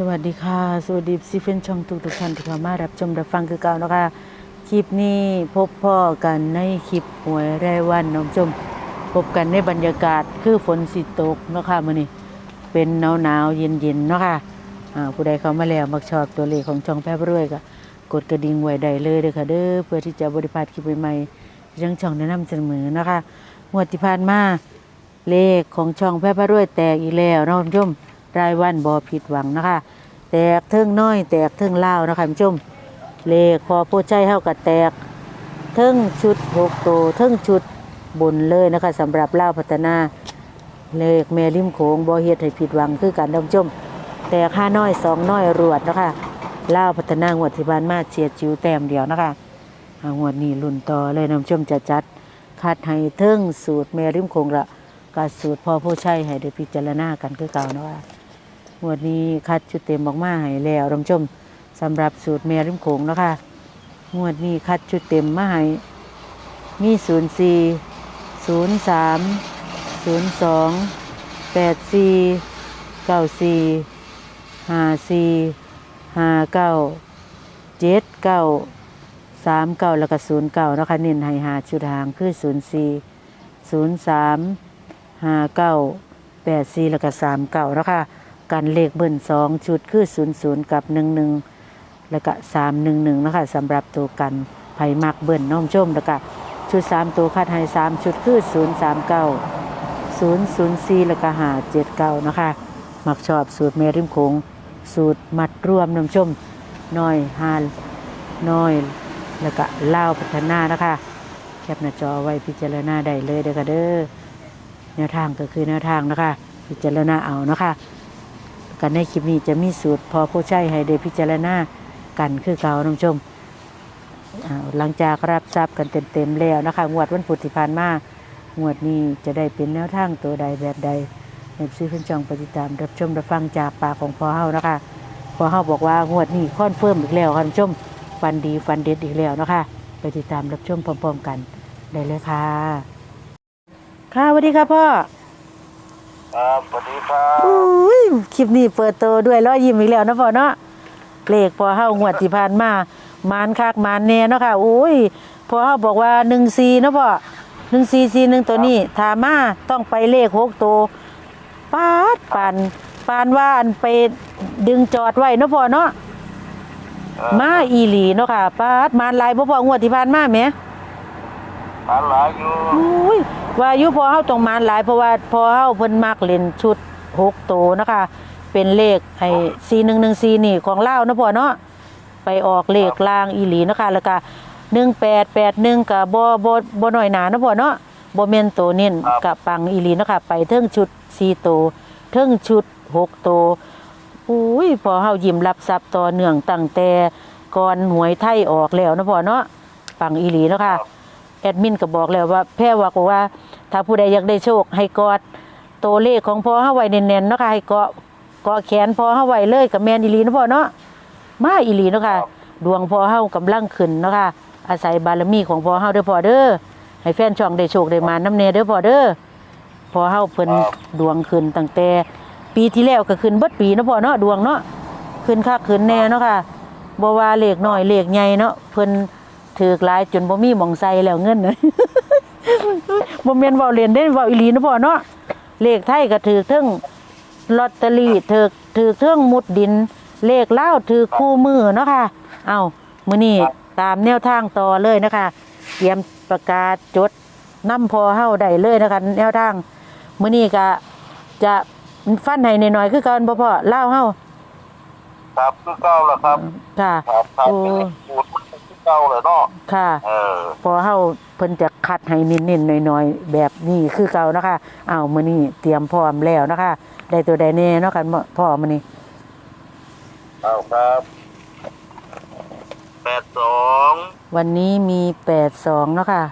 สวัสดีค่ะ สวัสดีซีเฟนช่องทุกทุกท่านที่เข้ามารับชมรับฟังคือเก่านะคะ คลิปนี้พบพ่อกันในคลิปหวยรายวันน้องชม พบกันในบรรยากาศคือฝนสิตกนะคะมื้อนี้เป็นหนาวหนาวเย็นเย็นนะคะผู้ใดเข้ามาแล้วมักชอบตัวเลขของช่องแพร่รวยก็กดกระดิ่งไว้ได้เลยเด้อค่ะเด้อเพื่อที่จะบริพาดคลิปใหม่ๆยังช่องแนะนำเสมอนะคะงวดที่ผ่านมาเลขของช่องแพร่รวยแตกอีกแล้วนาะคุณผู้ชม รายวันบ่ผิดหวังนะคะ แตกเทิงน้อย แตกเทิงเล่านะคะคุณผู้ชมเลขพอโพใจเท่ากับแตกเทิงชุดหกโตวเทิงชุดบนเลยนะคะสำหรับเล่าพัฒนา เลขแม่ริมโขงบ่เฮ็ดให้ผิดหวังคือการท่านผู้ชม แตกห้าน้อยสองน้อยรวดนะคะเล่าพัฒนางวดที่บ้านมาเฉียดจิ๋วแต้มเดียวนะคะอ่างวดนี้ลุ่นต่อเลยนผู้ชมจะจัดคัดให้เทิงสูตรแม่ริมโขงละกับสูตรพ่อโพชัยให้ได้พิจารณากันคือเก่านะคะ งวดนี้คัดชุดเต็มออกมาให้แล้วท่านผู้ชมสำหรับสูตรแม่ริมโขงนะคะงวดนี้คัดชุดเต็มมาให้มีศูนย์สี่ศูนย์สามศูนย์สองแปดสี่เก้าสี่ห้าสี่ห้าเก้าเจ็ดเก้าสามเก้าแล้วก็ศูนย์เก้านะคะเน้นให้หาชุดหางคือศูนย์สี่ศูนย์สามห้าเก้าแปดสี่แล้วก็สามเก้านะคะ กันเลขเบิ้ลสองชุดคือศูนย์ศูนย์กับหนึ่งหนึ่งแล้วก็สามหนึ่งหนึ่งนะคะสำหรับตัวกันไผ่มักเบิ้ลน้อมชมแล้วก็ชุดสามตัวคัดให้สามชุดคือศูนย์สามเก้าศูนย์ศูนย์สี่แล้วก็หาเจ็ดเก้านะคะมักชอบสูตรเมริมโขงสูตรมัดรวมน้ำชมน้อยฮานน้อย แล้วก็เล่าพัฒนานะคะแคปหน้าจอไว้พิจารณาได้เลยเด้อค่ะเด้อแนวทางก็คือแนวทางนะคะ พิจารณาเอานะคะ กันในคลิปนี้จะมีสูตร พอผู้ใช้ให้ได้พิจารณากันคือเก่าน้ำชมหลังจากรับทราบกันเต็มๆแล้วนะคะงวดวันพุธที่ผ่านมางวดนี้จะได้เป็นแนวทางตัวใดแบบใดเอฟซีเพิ่นจองไปติดตามรับชมรับฟังจากปากของพ่อเฮานะคะพ่อเฮาบอกว่างวดนี้คอนเฟิร์มอีกแล้วค่ะท่านผู้ชมฟันดีฟันเด็ดอีกแล้วนะคะไปติดตามรับชมพร้อม ๆ กันได้เลยค่ะค่ะสวัสดีค่ะพ่อ ครับสวัสดีครับอุ้ยคลิปนี้เปิดตัวด้วยรอยยิ้มอีกแล้วนะพ่อเนาะเลขพอเฮางวดที่ผ่านมามานคักมานแน่เนาะค่ะอุ้ยพอเฮาบอกว่า14เนาะพ่อ1441ตัวนี้ถามมาต้องไปเลขหกตัวปาดปานปานว่าอันไปดึงจอดไว้เนาะพ่อเนาะเอ่อมาอีหลีเนาะค่ะปาดมานหลายบ่พ่องวดที่ผ่านมาแหม ร้านหลายอยู่อุ้ยว่าอายุพอเฮาต้องมานหลายเพราะว่าพอเฮาเพิ่นมักเล่นชุดหกโตวนะคะ เป็นเลขไอ้4114นี่ของลาวเนาะพ่อเนาะไปออกเลขลางอีหลีเนาะค่ะแล้วก็1881ก็บ่บ่บ่น้อยหนาเนาะพ่อเนาะบ่แม่นโตเน้นกับปังอีหลีเนาะค่ะไปเทิงชุด4โตวเทิงชุด6โตวอุ้ยพอเฮายิ้มรับทรัพย์ต่อเนื่องตั้งแต่ก่อนหวยไทยออกแล้วเนาะพ่อเนาะปังอีหลีเนาะค่ะ แอดมินก็บอกแล้วว่าแพรว่าบอกว่า ถ้าผู้ใดอยากได้โชค ให้กอดตัวเลขของพ่อเฮาไว้แน่นๆเนาะค่ะให้เกาะเกาะแขนพ่อเฮาไว้เลยกับแม่นอีหลีเนาะพ่อเนาะมาอีหลีเนาะค่ะ ดวงพ่อเฮากำลังขึ้นเนาะค่ะ อาศัยบารมีของพ่อเฮาเด้อพ่อเด้อให้แฟนช่องได้โชคได้มาน้ำแน่เด้อพ่อเด้อพ่อเฮาเพิ่นดวงขึ้นตั้งแต่ปีที่แล้วก็ขึ้นเบิดปีเนาะพ่อเนาะดวงเนาะขึ้นคักขึ้นแน่เนาะค่ะบ่ว่าเลขน้อยเลขใหญ่เนาะเพิ่น ถือกหลายจนบ่มีหม่องใส่แล้วเงินน่ะบ่แม่นเว้าเล่นเด้เว้าอีหลีนะพ่อเนาะเลขไทยก็ถือเทิงลอตเตอรี่ถือถือเทิงมุดดิน เลขลาวถือคู่มือเนาะค่ะ เอ้ามื้อนี้ตามแนวทางต่อเลยนะคะ เตรียมประกาศจดนำพอเฮาได้เลยนะคะ แนวทางมื้อนี้ก็จะฟันให้หน่อยๆคือกันบ่พ่อลาวเฮาครับคือเก้าแล้วครับ ค่ะครับครับโอ้ เป็นเลขสูตรมันคือเก้าเลยเนาะค่ะ เออพอเฮาเพิ่นจะคัดให้นิ่นๆหน่อยๆ แบบนี้คือเก่านะคะอ้าวมื้อนี้เตรียมพร้อมแล้วนะคะ ได้ตัวใดแน่เนาะกันบ่พ่อมื้อนี้เอาครับแปดสองวันนี้มี82เนาะค่ะ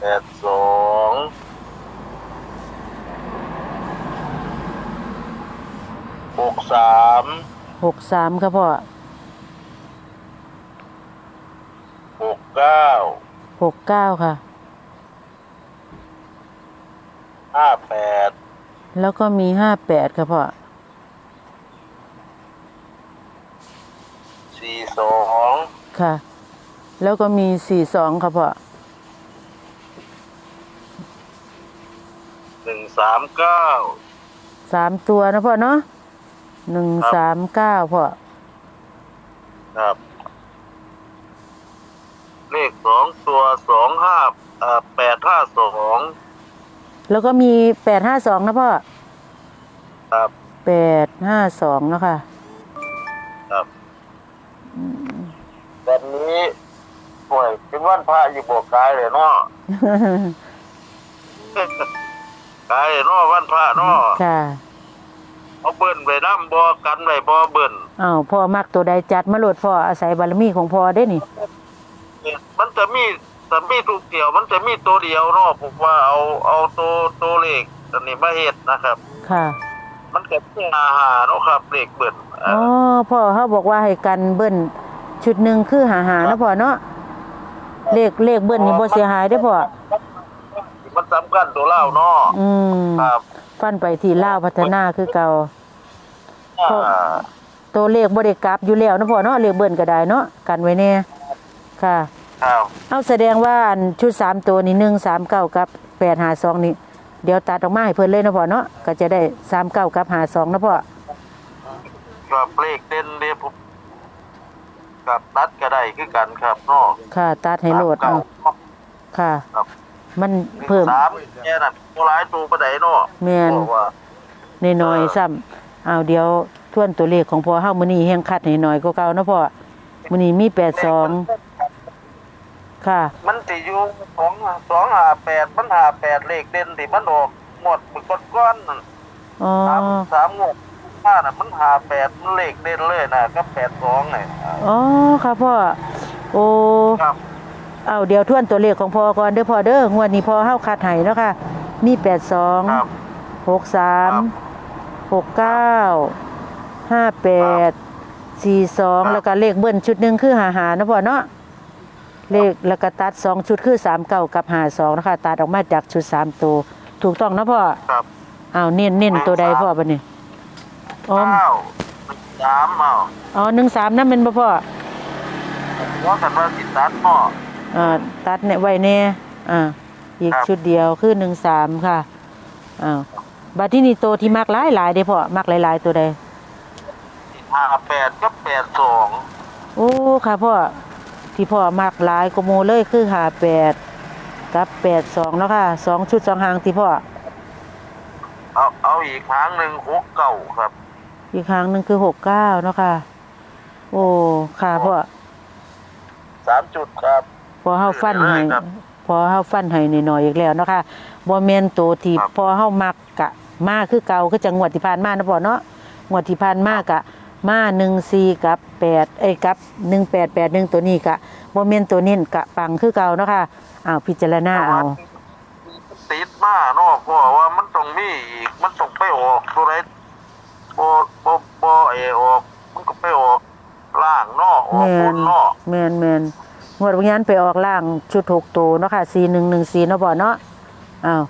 แปดสองหกสาม 63ครับพ่อหกเก้า69ค่ะ ห้าแปดแล้วก็มีห้าแปดครับพ่อสี่สองค่ะ แล้วก็มีสี่สองครับพ่อหนึ่งสามเก้าสามตัวนะพ่อเนาะ หนึ่งสามเก้าพ่อครับ เลขสองตัวสองห้าเอ่อแปดห้าสองแล้วก็มีแปดห้าสองนะพ่อครับแปดห้าสองเนาะค่ะครับวันนี้ป่วยเป็นวันพระอยู่โบกกายเลยเนาะกายเนาะวันพระเนาะค่ะ เอาเบิ่นไปน้ำบ่กันไว้บ่เบิ่นอ้าวพ่อมักตัวใดจัดมาโหลดพ่ออาศัยบารมีของพ่อได้นี่มันจะมีจะมีทุกเดียวมันจะมีตัวเดียวเนาะผมว่าเอาเอาตัวตัวเลขตัวนี้มาเฮ็ดนะครับ ค่ะ มันก็เป็นอาหารเนาะครับเลขเบิ่นอ๋อพ่อเขาบอกว่าให้กันเบิ้ลชุดหนึ่งคือหาหานะพ่อเนาะเลขเลขเบิ้ลนี่บ่เสียหายได้อพ่อมันสำคัญตัวเล่าเนาะอืมครับ ฟันไปที่ล่าวพัฒนาคือเก่าอ่าตัวเลขบ่ได้กลับอยู่แล้วนะพ่อเนาะเลขเบิ้ลก็ได้เนาะกันไว้แน่ค่ะ ครับเอาแสดงว่าอันชุดสามตัวนี่หนึ่งสามเก้ากับแปดหาสองนี่เดี๋ยวตัดออกมาให้เพิ่นเลยนะพ่อเนาะก็จะได้สามเก้ากับหาสองนะพ่อครับเลขเด่นเด้ผมกับนัดก็ได้คือกันครับเนาะค่ะตัดให้โหลดเอาครับ ค่ะ ครับ มันเพิ่ม สามแค่นั้นบ่หลายตัวบ่ได้เนาะแม่นเพราะว่าน้อยๆซ้ำเอาเดี๋ยวทวนตัวเลขของพ่อเฮามื้อนี้แฮงคัดให้น้อยกว่าเก่าเนาะพ่อมื้อนี้มี82ค่ะ มันสิอยู่สองสองหาแปดมันหาแปดเลขเด่นที่มันออกหมดมันก้อนก้อนๆนั่นอ๋อ สามสามงวดห้าน่ะมันหาแปดมันเลขเด่นเลยนะก็แปดสองเนี่ยอ๋อค่ะพ่อ โอ้ ครับ เอาเดี๋ยวทวนตัวเลขของพ่อก่อนเด้อพ่อเด้องวดนี้พ่อเฮาคัดให้เนาะค่ะ มี82ครับ หกสามหกเก้าห้าแปดสี่สองครับ แล้วก็เลขเบิ้ลชุดหนึ่งคือหาหานะพ่อเนาะเลขแล้วก็ตัดสองชุดคือสามเก้ากับหาสองนะคะตัดออกมาจากชุดสามตัว ถูกต้องนะพ่อครับอ้าวเน้นเน้นตัวใดพ่อปะนี่อ๋อเก้าสามเอาอ๋อหนึ่งสามนั่นเป็นบ่พ่อว่ากันว่าสิตัดเนาะอ่า ตัดเนี่ยไว้แน่อ่าอีกครับชุดเดียวคือหนึ่งสามค่ะอ้าวบัดที่นี่ตัวที่มักหลายหลายๆเด้อพ่อมักหลายๆตัวใดห้าแปดก็แปดสองโอ้ค่ะพ่อที่พ่อมักหลายกว่าหมูเลยคือหาแปดกับแปดสองแล้วค่ะสองชุดสองหางที่พ่อเอาเอาอีกครั้งหนึ่งหกเก้าครับ อีกครั้งหนึ่งคือหกเก้าเนาะค่ะ โอ้ค่ะพ่อสามจุดครับ พอเฮาฟันให้ครับ พอเฮาฟันให้หน่อยๆอีกแล้วเนาะค่ะบ่แม่นตัวที่ครับ พอเฮามักกะมาคือเก่าคือจังหวัดที่ผ่านมานะพ่อเนาะงวดที่ผ่านมากะมา14กับ8เอ้ยกับ1881ตัวนี้กะบ่แม่นตัวเน้นกะปังคือเก่าเนาะค่ะอ้าวพิจารณาเอาติดมาเนาะเพราะว่ามันต้องมีอีกมันต้องไปออกตัวไหนโบโบโบเอออก มันก็ไปออกล่างเนาะออกแมบนนเนาะแมนแมน งวดวันนั้นไปออกล่างชุดหกตัวเนาะค่ะสี่หนึ่งหนึ่งสี่เนาะบ่เนาะอ้าว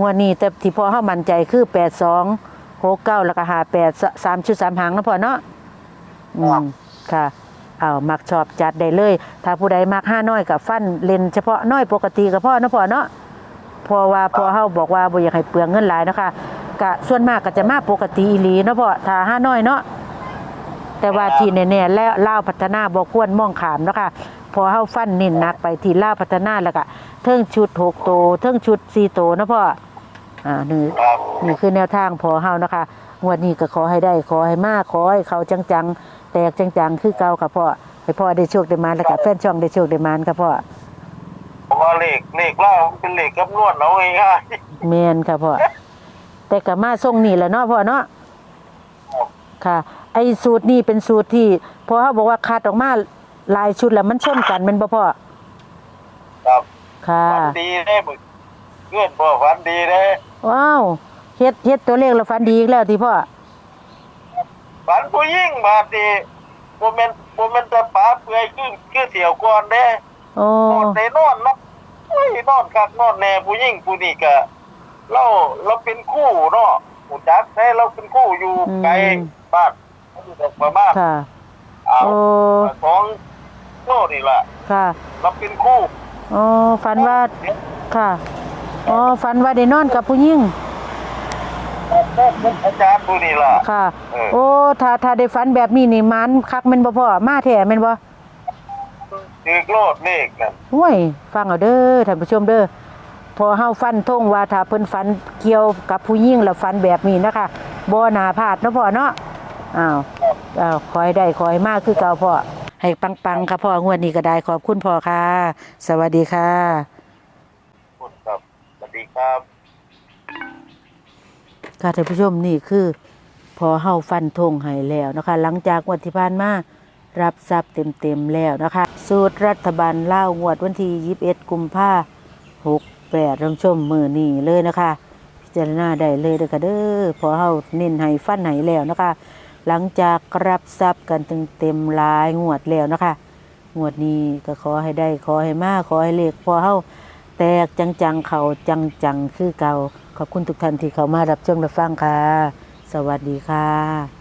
งวดนี้แต่ที่พอเข้ามั่นใจคือแปดสองหกเก้าแล้วก็หาแปดสามชุดสามหางเนาะพ่อเนาะอืมค่ะอ้าวมักชอบจัดได้เลย ถ้าผู้ใดมักห้าน้อยกับฟันเลนเฉพาะน้อยปกติกับพ่อเนาะพ่อเนาะเพอว่าพอเฮาบอกว่าบ่อยากให้เปลืองเงินหลายเนาะค่ะกะส่วนมากก็จะมาปกติอีหลีเนาะพ่อถ้าห้าน้อยเนาะแต่ว่าที่แน่ๆแล้วล่าวพัฒนาบ่ควรมองขามเนาะค่ะ พอเฮาฟันเน้นหนักไปที่ล่าวพัฒนาแล้วก็เทิงชุด6โตวเทิงชุด4โตวเนาะพ่ออ่านี่ครับนี่คือแนวทางพอเฮานะคะงวดนี้ก็ขอให้ได้ขอให้มากขอให้เขาจังๆ แตกจังๆ คือเก่าค่ะพ่อให้พ่อได้โชคได้มานแล้วก็แฟนช่องได้โชคได้มานค่ะพ่อเพราะว่าเลขเลขเล่าเป็นเลขคำนวณเอาง่ายแม่นค่ะพ่อแต่ก็มาส่งนี่แหละเนาะพ่อเนาะค่ะ ไอ้สูตรนี่เป็นสูตรที่พอเฮาบอกว่าคัดออกมาห ลายชุดแล้วมันชนกันแม่นบ่พ่อๆครับค่ะ ฝันดีได้มึกเพื่อนพ่อฝันดีได้ว้าวเฮ็ดเฮ็ดตัวเลขแล้วฟันดีอีกแล้วที่พ่อฝันผู้ยิ่งบาดดีโมเมนโมเมนต์จะป๋าเปื่อยคือคือเสี่ยวก่อนเด้โอ้นอนในนอนเนาะเฮ้ยนอนคักนอนแน่ผู้ยิ่งผู้นี่ก็เราเราเป็นคู่เนาะหูจักแต่เราเป็นคู่อยู่อืมไกลบ้านอยู่ดอกมาบ้านค่ะ เอาโอ้ สอง โน่นี่แหละค่ะเราเป็นคู่อ๋อฝันว่าค่ะอ๋อฝันว่าได้นอนกับผู้หญิงอาจารย์ผู้นี่ล่ะค่ะเออโอ้ถ้าถ้าได้ฝันแบบนี้นี่มันคักแม่นบ่พ่อมาแท้แม่นบ่ถือโลดเลขนั่นห้วยฟังเอาเด้อท่านผู้ชมเด้อพอเฮาฟันธงว่าถ้าเพิ่นฝันเกี่ยวกับผู้หญิงแล้วฝันแบบนี้นะคะบ่น่าพลาดเนาะพ่อเนาะอ้าวอ้าวขอให้ได้ขอให้มากคือเก่าพ่อ ให้ปังๆค่ะพ่องวดนี้ก็ได้ขอบคุณพ่อค่ะ สวัสดีค่ะคุณครับสวัสดีครับ ค่ะท่านผู้ชมนี่คือ พอเฮาฟันธงให้แล้วนะคะ หลังจากงวันที่ผ่านมารับทรัพย์เต็มๆแล้วนะคะ สูตรรัฐบาลเล่าวงวดวันที่21กุมภา68รับชมมือนี่เลยนะคะ พิจารณาได้เลยเด้อค่ะเด้อพอเฮาเน้นให้ฟันให้แล้วนะคะ หลังจากรับทรัพย์กันเต็มหลายงวดแล้วนะคะ งวดนี้ก็ขอให้ได้ขอให้มากขอให้เลขพอเฮาแตกจังๆเขาจังๆคือเก่า ขอบคุณทุกท่านที่เขามารับชมรับฟังค่ะ สวัสดีค่ะ